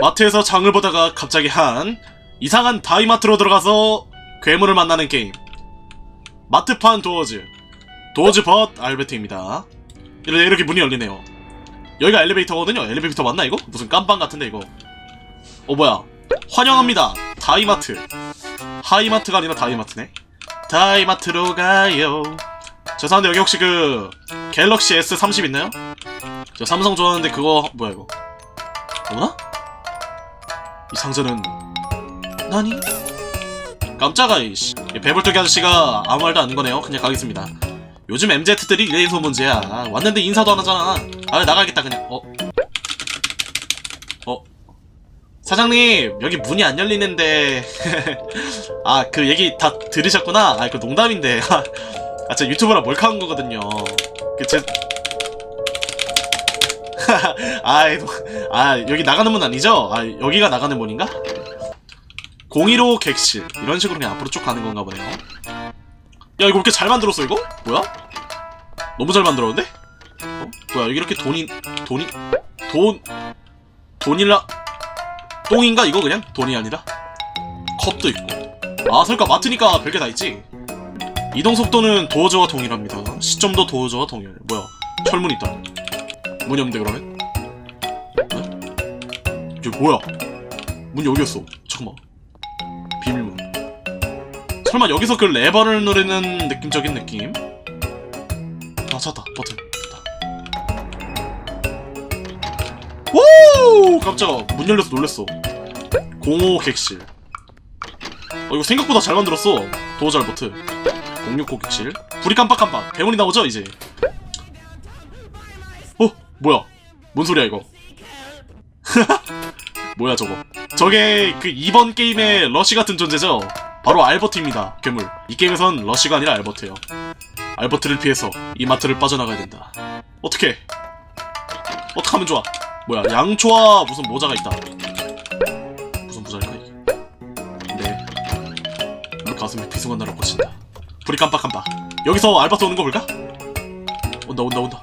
마트에서 장을 보다가 갑자기 한 이상한 다이마트로 들어가서 괴물을 만나는 게임. 마트판 도어즈. 도어즈 벗 알베트입니다. 이렇게, 이렇게 문이 열리네요. 여기가 엘리베이터거든요. 엘리베이터 맞나 이거? 무슨 깜빵 같은데 이거. 어 뭐야. 환영합니다. 다이마트. 하이마트가 아니라 다이마트네. 다이마트로 가요. 죄송한데 여기 혹시 그 갤럭시 S30 있나요? 저 삼성 좋아하는데 그거 뭐야 이거? 어머나? 이 상자는 나니? 깜짝아 이씨. 배불뚝이 아저씨가 아무 말도 안 거네요. 그냥 가겠습니다. 요즘 MZ들이 이래서 문제야. 왔는데 인사도 안 하잖아. 아 나가겠다 그냥. 어? 어? 사장님 여기 문이 안 열리는데. 아 그 얘기 다 들으셨구나. 아 그 농담인데. 아 제가 유튜브라 몰카한 거거든요. 그제 아이, 아, 여기 나가는 문 아니죠? 아, 여기가 나가는 문인가? 015 객실. 이런 식으로 그냥 앞으로 쭉 가는 건가 보네요. 야, 이거 왜 이렇게 잘 만들었어, 이거? 뭐야? 너무 잘 만들었는데? 어? 뭐야, 여기 이렇게 돈이, 돈이, 돈, 돈일라, 똥인가? 이거 그냥? 돈이 아니라? 컵도 있고. 아, 설까, 마트니까 별게 다 있지? 이동 속도는 도어저와 동일합니다. 시점도 도어저와 동일. 뭐야, 철문 있다. 문이 없는데 그러면? 어? 이게 뭐야? 문이 여기였어. 잠깐만. 비밀문. 설마 여기서 그 레버를 누르는 느낌적인 느낌? 아 찾았다. 버튼. 됐다. 오! 깜짝아. 문 열려서 놀랬어. 05 객실. 어 이거 생각보다 잘 만들었어. 도어잘 버튼. 065 객실. 불이 깜빡깜빡. 괴물이 나오죠 이제. 어? 뭐야? 뭔 소리야 이거? 뭐야 저거? 저게 그 이번 게임의 러쉬 같은 존재죠? 바로 알버트입니다. 괴물. 이 게임에선 러쉬가 아니라 알버트예요. 알버트를 피해서 이 마트를 빠져나가야 된다. 어떻게? 어떻게 하면 좋아? 뭐야? 양초와 무슨 모자가 있다. 무슨 모자일까 이게? 네. 물 가슴에 비수가 날아 꽂힌다. 불이 깜빡깜빡. 여기서 알버트 오는 거 볼까? 온다 온다 온다.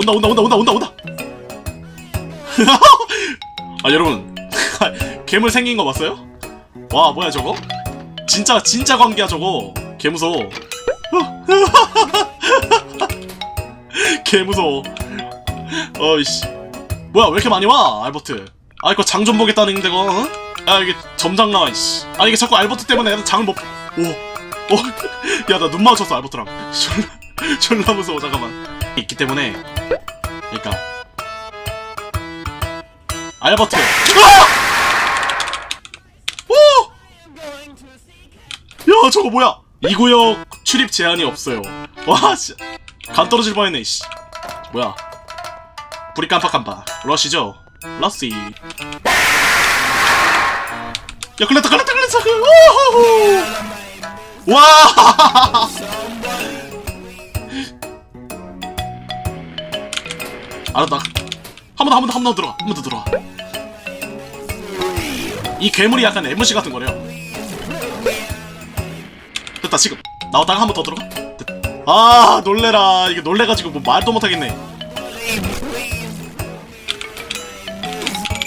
온다 온다 온다 온다 온다 온다. 아 여러분. 괴물 생긴 거 봤어요? 와 뭐야 저거? 진짜 진짜 광기야 저거. 개 무서워 개 무서워 어이씨. 뭐야 왜 이렇게 많이 와 알버트? 아 이거 장 좀 보겠다는 데거 어? 아 이게 점장 나와 이씨. 아 이게 자꾸 알버트 때문에 애들 장을 못오오야 나 눈 마주쳤어 알버트랑. 졸라 졸라 무서워 잠깐만 있기 때문에. 그러니까. 알버트. 오! 야 저거 뭐야? 이 구역 출입 제한이 없어요. 와 진짜. 간 떨어질 뻔했네 씨. 뭐야? 불이 깜빡깜빡. 러시죠? 러시. 야 걸렸다 걸렸다 오호호 와 알았다. 한 번 더, 한 번 더, 한 번 더 들어가. 한 번 더 들어가. 이 괴물이 약간 MC 같은 거래요. 됐다, 지금. 나왔다가 한 번 더 들어가. 됐다. 아, 놀래라. 이게 놀래가지고 뭐 말도 못하겠네.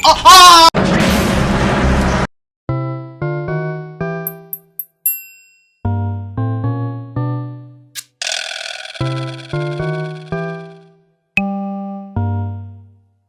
아, 아!